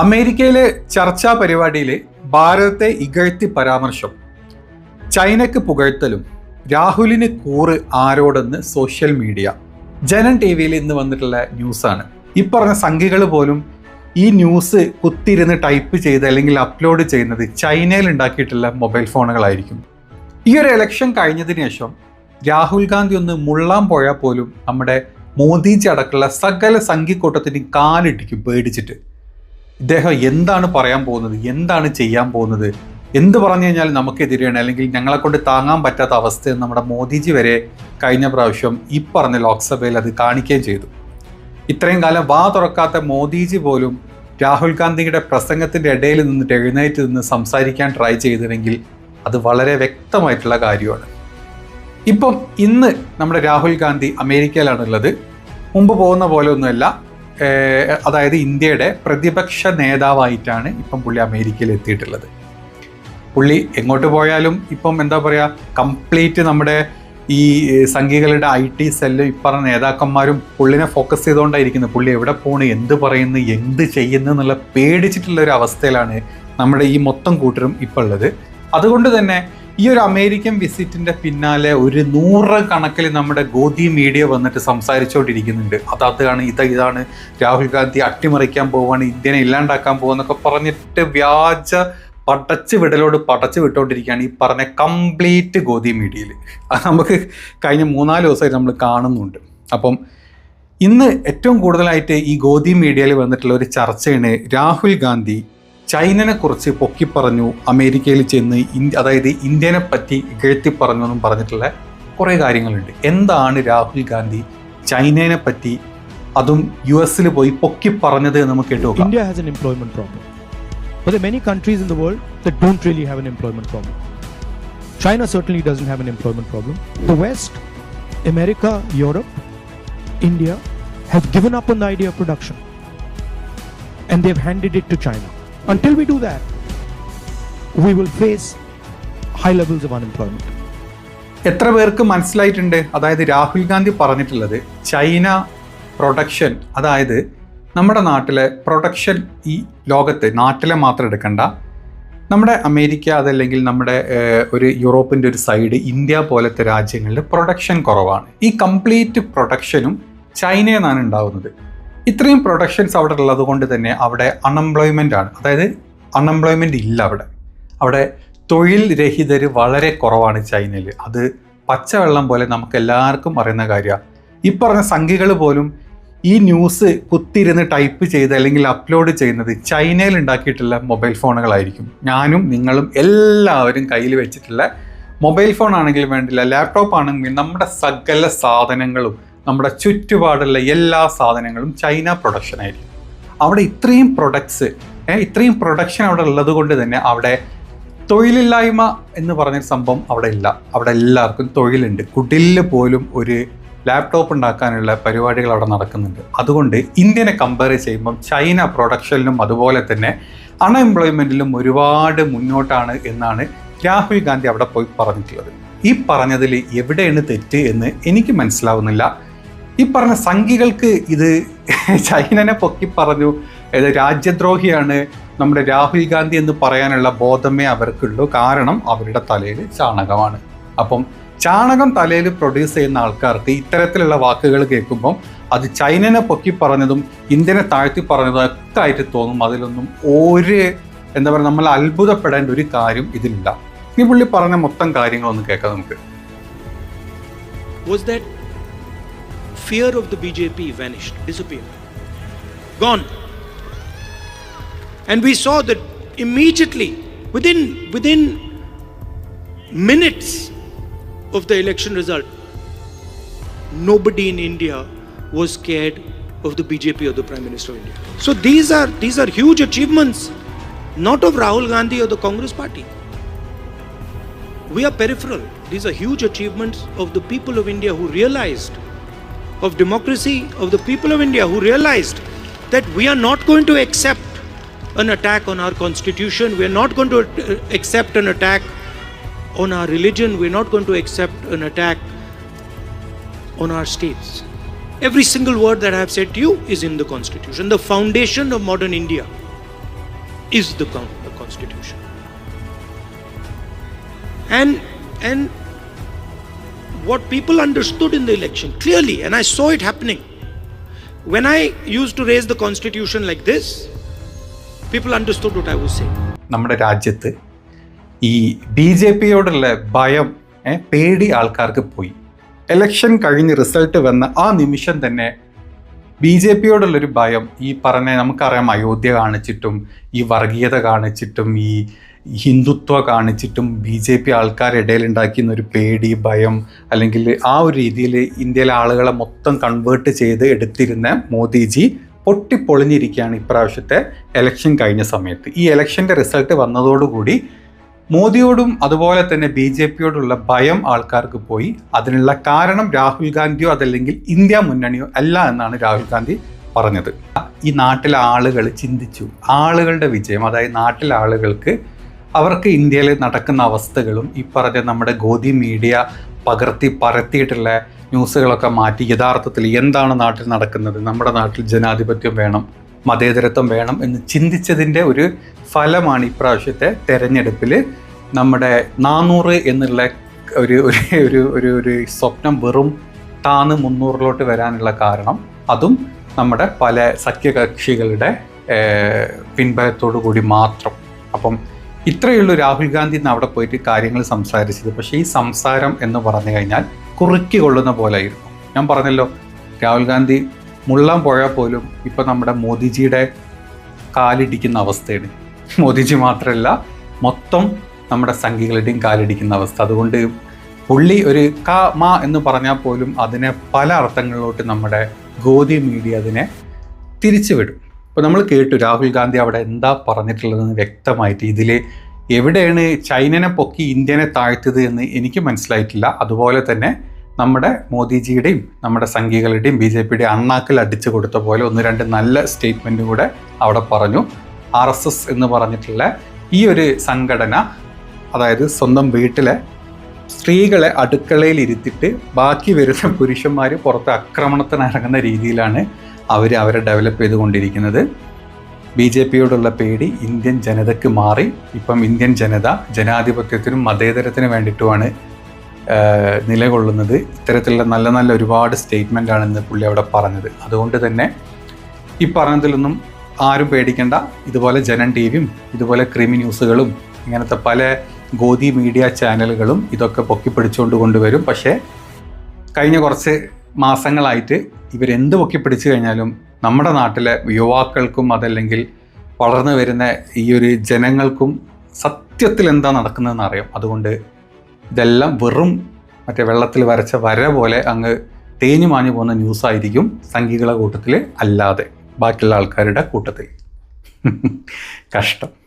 അമേരിക്കയിലെ ചർച്ചാ പരിപാടിയിലെ ഭാരതത്തെ ഇകഴ്ത്തി പരാമർശം. ചൈനയ്ക്ക് പുകഴ്ത്തലും രാഹുലിന് കൂറ് ആരോടെന്ന് സോഷ്യൽ മീഡിയ. ജനൻ ടി വിയിൽ ഇന്ന് വന്നിട്ടുള്ള ന്യൂസാണ്. ഈ പറഞ്ഞ സംഖ്യകൾ പോലും ഈ ന്യൂസ് കുത്തിരുന്ന് ടൈപ്പ് ചെയ്ത് അല്ലെങ്കിൽ അപ്ലോഡ് ചെയ്യുന്നത് ചൈനയിൽ ഉണ്ടാക്കിയിട്ടുള്ള മൊബൈൽ ഫോണുകളായിരിക്കും. ഈ ഒരു ഇലക്ഷൻ കഴിഞ്ഞതിന് ശേഷം രാഹുൽ ഗാന്ധി ഒന്ന് മുള്ളാൻ പോയാൽ പോലും നമ്മുടെ മോദിജി അടക്കമുള്ള സകല സംഖ്യക്കൂട്ടത്തിന് കാലിട്ടിക്കും പേടിച്ചിട്ട്. ഇദ്ദേഹം എന്താണ് പറയാൻ പോകുന്നത്? എന്താണ് ചെയ്യാൻ പോകുന്നത്? എന്ത് പറഞ്ഞു കഴിഞ്ഞാൽ നമുക്കെതിരെയാണ് അല്ലെങ്കിൽ ഞങ്ങളെ കൊണ്ട് താങ്ങാൻ പറ്റാത്ത അവസ്ഥ നമ്മുടെ മോദിജി വരെ കഴിഞ്ഞ പ്രാവശ്യം ഈ പറഞ്ഞ ലോക്സഭയിൽ അത് കാണിക്കുകയും ചെയ്തു. ഇത്രയും കാലം വാ തുറക്കാത്ത മോദിജി പോലും രാഹുൽ ഗാന്ധിയുടെ പ്രസംഗത്തിന്റെ ഇടയിൽ നിന്ന് എഴുന്നേറ്റ് നിന്ന് സംസാരിക്കാൻ ട്രൈ ചെയ്തിരുന്നെങ്കിൽ അത് വളരെ വ്യക്തമായിട്ടുള്ള കാര്യമാണ്. ഇപ്പം ഇന്ന് നമ്മുടെ രാഹുൽ ഗാന്ധി അമേരിക്കയിലാണുള്ളത്. മുമ്പ് പോകുന്ന പോലെ ഒന്നുമല്ല അതായത് ഇന്ത്യയുടെ പ്രതിപക്ഷ നേതാവായിട്ടാണ് ഇപ്പം പുള്ളി അമേരിക്കയിൽ എത്തിയിട്ടുള്ളത്. പുള്ളി എങ്ങോട്ട് പോയാലും ഇപ്പം എന്താ പറയുക കംപ്ലീറ്റ് നമ്മുടെ ഈ സംഘികളുടെ ഐ ടി സെല്ലും ഇപ്പറ നേതാക്കന്മാരും പുള്ളിനെ ഫോക്കസ് ചെയ്തുകൊണ്ടായിരിക്കുന്നത് പുള്ളി എവിടെ പോണ് എന്ത് പറയുന്നു എന്ത് ചെയ്യുന്നു എന്നുള്ള പേടിച്ചിട്ടുള്ള ഒരു അവസ്ഥയിലാണ് നമ്മുടെ ഈ മൊത്തം കൂട്ടരും ഇപ്പോൾ ഉള്ളത്. അതുകൊണ്ട് തന്നെ ഈ ഒരു അമേരിക്കൻ വിസിറ്റിന്റെ പിന്നാലെ ഒരു നൂറ് കണക്കിൽ നമ്മുടെ ഗോദി മീഡിയ വന്നിട്ട് സംസാരിച്ചുകൊണ്ടിരിക്കുന്നുണ്ട് അത് അതാണ് ഇത് ഇതാണ് രാഹുൽ ഗാന്ധി അട്ടിമറിക്കാൻ പോവാണ് ഇന്ത്യനെ ഇല്ലാണ്ടാക്കാൻ പോകുന്നൊക്കെ പറഞ്ഞിട്ട് വ്യാജ പടച്ച് വിടലോട് പടച്ച് വിട്ടുകൊണ്ടിരിക്കുകയാണ് ഈ പറഞ്ഞ കംപ്ലീറ്റ് ഗോദി മീഡിയയിൽ അത് നമുക്ക് കഴിഞ്ഞ മൂന്നാൽ ദിവസമായിട്ട് നമ്മൾ കാണുന്നുണ്ട്. അപ്പം ഇന്ന് ഏറ്റവും കൂടുതലായിട്ട് ഈ ഗോദി മീഡിയയിൽ വന്നിട്ടുള്ള ഒരു ചർച്ചയാണ് രാഹുൽ ഗാന്ധി ചൈനനെ കുറിച്ച് പൊക്കി പറഞ്ഞു അമേരിക്കയിൽ ചെന്ന് അതായത് ഇന്ത്യനെ പറ്റി ഇകഴ്ത്തി പറഞ്ഞു എന്നും പറഞ്ഞിട്ടുള്ള കുറേ കാര്യങ്ങളുണ്ട് എന്താണ് രാഹുൽ ഗാന്ധി ചൈനയെ പറ്റി അതും യു എസിൽ പോയി പൊക്കി പറഞ്ഞത് എന്ന് നമുക്ക് കേട്ടു India has has employment problem. But there are many countries in the world that don't really have an employment problem. China certainly doesn't have an employment problem. The West, America, Europe, India have given up on the idea of production. And they've handed it to China. Until we do that, we will face high levels of unemployment. എത്ര പേർക്ക് മനസ്സിലായിട്ടുണ്ട്? അതായത് രാഹുൽ ഗാന്ധി പറഞ്ഞിട്ടുള്ളത് China production അതായത് നമ്മുടെ നാട്ടിലെ production ഈ ലോകത്ത് നാട്ടിലെ മാത്രം എടുക്കണ്ട. നമ്മുടെ അമേരിക്ക അതല്ലെങ്കിൽ നമ്മുടെ ഒരു യൂറോപ്പിന്റെ ഒരു സൈഡ് ഇന്ത്യ പോലത്തെ രാജ്യങ്ങളിൽ പ്രൊഡക്ഷൻ കുറവാണ്. ഈ കംപ്ലീറ്റ് പ്രൊഡക്ഷനും ചൈനയിൽ നിന്നാണ് ഉണ്ടാകുന്നത് ഇത്രയും പ്രൊഡക്ഷൻസ് അവിടെ ഉള്ളത് കൊണ്ട് തന്നെ അവിടെ അൺഎംപ്ലോയ്മെന്റ് ആണ്. അതായത് അൺഎംപ്ലോയ്മെന്റ് ഇല്ല അവിടെ. അവിടെ തൊഴിൽ രഹിതർ വളരെ കുറവാണ് ചൈനയിൽ. അത് പച്ചവെള്ളം പോലെ നമുക്ക് എല്ലാവർക്കും അറിയുന്ന കാര്യമാണ്. ഈ പറഞ്ഞ സംഖ്യകൾ പോലും ഈ ന്യൂസ് കുത്തിരുന്ന് ടൈപ്പ് ചെയ്ത് അല്ലെങ്കിൽ അപ്ലോഡ് ചെയ്യുന്നത് ചൈനയിൽ ഉണ്ടാക്കിയിട്ടുള്ള മൊബൈൽ ഫോണുകളായിരിക്കും ഞാനും നിങ്ങളും എല്ലാവരും കയ്യിൽ വെച്ചിട്ടുള്ള മൊബൈൽ ഫോൺ ആണെങ്കിലും വേണ്ടില്ല ലാപ്ടോപ്പ് ആണെങ്കിലും നമ്മുടെ സകല സാധനങ്ങളും നമ്മുടെ ചുറ്റുപാടുള്ള എല്ലാ സാധനങ്ങളും ചൈന പ്രൊഡക്ഷൻ ആയിരിക്കും. അവിടെ ഇത്രയും പ്രൊഡക്ട്സ് ഇത്രയും പ്രൊഡക്ഷൻ അവിടെ ഉള്ളത് കൊണ്ട് തന്നെ അവിടെ തൊഴിലില്ലായ്മ എന്ന് പറഞ്ഞൊരു സംഭവം അവിടെ ഇല്ല. അവിടെ എല്ലാവർക്കും തൊഴിലുണ്ട്. കുടിലിൽ പോലും ഒരു ലാപ്ടോപ്പ് ഉണ്ടാക്കാനുള്ള പരിപാടികൾ അവിടെ നടക്കുന്നുണ്ട്. അതുകൊണ്ട് ഇന്ത്യനെ കമ്പയർ ചെയ്യുമ്പം ചൈന പ്രൊഡക്ഷനിലും അതുപോലെ തന്നെ അൺഎംപ്ലോയ്മെന്റിലും ഒരുപാട് മുന്നോട്ടാണ് എന്നാണ് രാഹുൽ ഗാന്ധി അവിടെ പോയി പറഞ്ഞിട്ടുള്ളത്. ഈ പറഞ്ഞതിൽ എവിടെയാണ് തെറ്റ് എന്ന് എനിക്ക് മനസ്സിലാവുന്നില്ല. ഈ പറഞ്ഞ സംഘികൾക്ക് ഇത് ചൈനനെ പൊക്കി പറഞ്ഞു രാജ്യദ്രോഹിയാണ് നമ്മുടെ രാഹുൽ ഗാന്ധി എന്ന് പറയാനുള്ള ബോധമേ അവർക്കുള്ളൂ കാരണം അവരുടെ തലയിൽ ചാണകമാണ്. അപ്പം ചാണകം തലയിൽ പ്രൊഡ്യൂസ് ചെയ്യുന്ന ആൾക്കാർക്ക് ഇത്തരത്തിലുള്ള വാക്കുകൾ കേൾക്കുമ്പം അത് ചൈനനെ പൊക്കി പറഞ്ഞതും ഇന്ത്യനെ താഴ്ത്തി പറഞ്ഞതും ഒക്കെ ആയിട്ട് തോന്നും. അതിലൊന്നും ഒരു എന്താ പറയുക നമ്മൾ അത്ഭുതപ്പെടേണ്ട ഒരു കാര്യം ഇതിലില്ല. ഈ പുള്ളി പറഞ്ഞ മൊത്തം കാര്യങ്ങളൊന്നും കേൾക്കാം നമുക്ക്. Fear of the BJP vanished, disappeared, gone. And we saw that immediately, within, within minutes of the election result, nobody in India was scared of the BJP or the Prime Minister of India. So these are these are huge achievements, not of Rahul Gandhi or the Congress Party. We are peripheral. These are huge achievements of the people of India who realized, of democracy, of the people of India who realized that we are not going to accept an attack on our constitution, we are not going to uh, accept an attack on our religion, we are not going to accept an attack on our states. Every single word that I have said to you is in the constitution. The foundation of modern India is the, con- the constitution. And and what people understood in the election clearly, and I saw it happening. When I used to raise the constitution like this, people understood what I was saying. നമ്മുടെ രാജ്യത്ത് ഈ B J പിയോടുള്ള ഭയം പേടി ആൾക്കാർക്ക് പോയി election കഴിഞ്ഞ് result വന്ന ആ നിമിഷം തന്നെ ബി ജെ പിയോടുള്ളൊരു ഭയം ഈ പറഞ്ഞ നമുക്കറിയാം അയോധ്യ കാണിച്ചിട്ടും ഈ വർഗീയത കാണിച്ചിട്ടും ഈ ഹിന്ദുത്വ കാണിച്ചിട്ടും ബി ജെ പി ആൾക്കാരിടയിൽ ഉണ്ടാക്കിയ ഒരു പേടി ഭയം അല്ലെങ്കിൽ ആ ഒരു രീതിയിൽ ഇന്ത്യയിലെ ആളുകളെ മൊത്തം കൺവേർട്ട് ചെയ്ത് എടുത്തിരുന്ന മോദിജി പൊട്ടിപ്പൊളിഞ്ഞിരിക്കുകയാണ് ഇപ്രാവശ്യത്തെ എലക്ഷൻ കഴിഞ്ഞ സമയത്ത്. ഈ എലക്ഷന്റെ റിസൾട്ട് വന്നതോടുകൂടി മോദിയോടും അതുപോലെ തന്നെ ബി ജെ പിയോടുള്ള ഭയം ആൾക്കാർക്ക് പോയി. അതിനുള്ള കാരണം രാഹുൽ ഗാന്ധിയോ അതല്ലെങ്കിൽ ഇന്ത്യ മുന്നണിയോ അല്ല എന്നാണ് രാഹുൽ ഗാന്ധി പറഞ്ഞത്. ഈ നാട്ടിലെ ആളുകൾ ചിന്തിച്ചു. ആളുകളുടെ വിജയം അതായത് നാട്ടിലെ ആളുകൾക്ക് അവർക്ക് ഇന്ത്യയിൽ നടക്കുന്ന അവസ്ഥകളും ഈ പറഞ്ഞ നമ്മുടെ ഗോതി മീഡിയ പകർത്തി പരത്തിയിട്ടുള്ള ന്യൂസുകളൊക്കെ മാറ്റി യഥാർത്ഥത്തിൽ എന്താണ് നാട്ടിൽ നടക്കുന്നത്? നമ്മുടെ നാട്ടിൽ ജനാധിപത്യം വേണം മതേതരത്വം വേണം എന്ന് ചിന്തിച്ചതിന്റെ ഒരു ഫലമാണ് ഇപ്രാവശ്യത്തെ തെരഞ്ഞെടുപ്പിൽ നമ്മുടെ നാനൂറ് എന്നുള്ള ഒരു ഒരു ഒരു ഒരു സ്വപ്നം വെറും താന്ന് മുന്നൂറിലോട്ട് വരാനുള്ള കാരണം അതും നമ്മുടെ പല സഖ്യകക്ഷികളുടെ പിൻബലത്തോടു കൂടി മാത്രം. അപ്പം ഇത്രയുള്ളൂ രാഹുൽ ഗാന്ധി ഇന്ന് അവിടെ പോയിട്ട് കാര്യങ്ങൾ സംസാരിച്ചത്. പക്ഷേ ഈ സംസാരം എന്ന് പറഞ്ഞു കഴിഞ്ഞാൽ കുറുക്കി കൊള്ളുന്ന പോലെയായിരുന്നു ഞാൻ പറഞ്ഞല്ലോ രാഹുൽ ഗാന്ധി മുള്ളാൻ പോയാൽ പോലും ഇപ്പം നമ്മുടെ മോദിജിയുടെ കാലിടിക്കുന്ന അവസ്ഥയാണ്. മോദിജി മാത്രമല്ല മൊത്തം നമ്മുടെ സംഘികളുടെയും കാലിടിക്കുന്ന അവസ്ഥ. അതുകൊണ്ട് പുള്ളി ഒരു ക മ എന്ന് പറഞ്ഞാൽ പോലും അതിനെ പല അർത്ഥങ്ങളിലോട്ട് നമ്മുടെ ഗോതി മീഡിയ അതിനെ തിരിച്ചുവിടും. ഇപ്പോൾ നമ്മൾ കേട്ടു രാഹുൽ ഗാന്ധി അവിടെ എന്താ പറഞ്ഞിട്ടുള്ളതെന്ന് വ്യക്തമായിട്ട്. ഇതിൽ എവിടെയാണ് ചൈനനെ പൊക്കി ഇന്ത്യനെ താഴ്ത്തത് എന്ന് എനിക്ക് മനസ്സിലായിട്ടില്ല. അതുപോലെ തന്നെ നമ്മുടെ മോദിജിയുടെയും നമ്മുടെ സംഘികളുടെയും ബി ജെ പിയുടെയും അണ്ണാക്കിൽ അടിച്ചു കൊടുത്ത പോലെ ഒന്ന് രണ്ട് നല്ല സ്റ്റേറ്റ്മെന്റ് കൂടെ അവിടെ പറഞ്ഞു. ആർ എസ് എസ് എന്ന് പറഞ്ഞിട്ടുള്ള ഈ ഒരു സംഘടന അതായത് സ്വന്തം വീട്ടിലെ സ്ത്രീകളെ അടുക്കളയിൽ ഇരുത്തിയിട്ട് ബാക്കി വരുന്ന പുരുഷന്മാർ പുറത്ത് ആക്രമണത്തിന് ഇറങ്ങുന്ന രീതിയിലാണ് അവർ അവരെ ഡെവലപ്പ് ചെയ്തുകൊണ്ടിരിക്കുന്നത്. ബി ജെ പിയോടുള്ള പേടി ഇന്ത്യൻ ജനതയ്ക്ക് മാറി. ഇപ്പം ഇന്ത്യൻ ജനത ജനാധിപത്യത്തിനും മതേതരത്തിനും വേണ്ടിയിട്ടുമാണ് നിലകൊള്ളുന്നത്. ഇത്തരത്തിലുള്ള നല്ല നല്ല ഒരുപാട് സ്റ്റേറ്റ്മെന്റ് ആണെന്ന് പുള്ളി അവിടെ പറഞ്ഞത്. അതുകൊണ്ട് തന്നെ ഈ പറഞ്ഞതിലൊന്നും ആരും പേടിക്കേണ്ട. ഇതുപോലെ ജനൻ ടി വിയും ഇതുപോലെ ക്രിമി ന്യൂസുകളും ഇങ്ങനത്തെ പല ഗോതി മീഡിയ ചാനലുകളും ഇതൊക്കെ പൊക്കിപ്പിടിച്ചുകൊണ്ട് കൊണ്ടുവരും. പക്ഷേ കഴിഞ്ഞ കുറച്ച് മാസങ്ങളായിട്ട് ഇവരെന്ത് പൊക്കി പിടിച്ചു കഴിഞ്ഞാലും നമ്മുടെ നാട്ടിലെ യുവാക്കൾക്കും അതല്ലെങ്കിൽ വളർന്നു വരുന്ന ഈ ഒരു ജനങ്ങൾക്കും സത്യത്തിൽ എന്താ നടക്കുന്നതെന്ന് അറിയാം. അതുകൊണ്ട് ഇതെല്ലാം വെറും മറ്റേ വെള്ളത്തിൽ വരച്ച വര പോലെ അങ്ങ് തേഞ്ഞു മാഞ്ഞു പോകുന്ന ന്യൂസായിരിക്കും സംഘികളെ കൂട്ടത്തിൽ അല്ലാതെ ബാക്കിയുള്ള ആൾക്കാരുടെ കൂട്ടത്തിൽ. കഷ്ടം.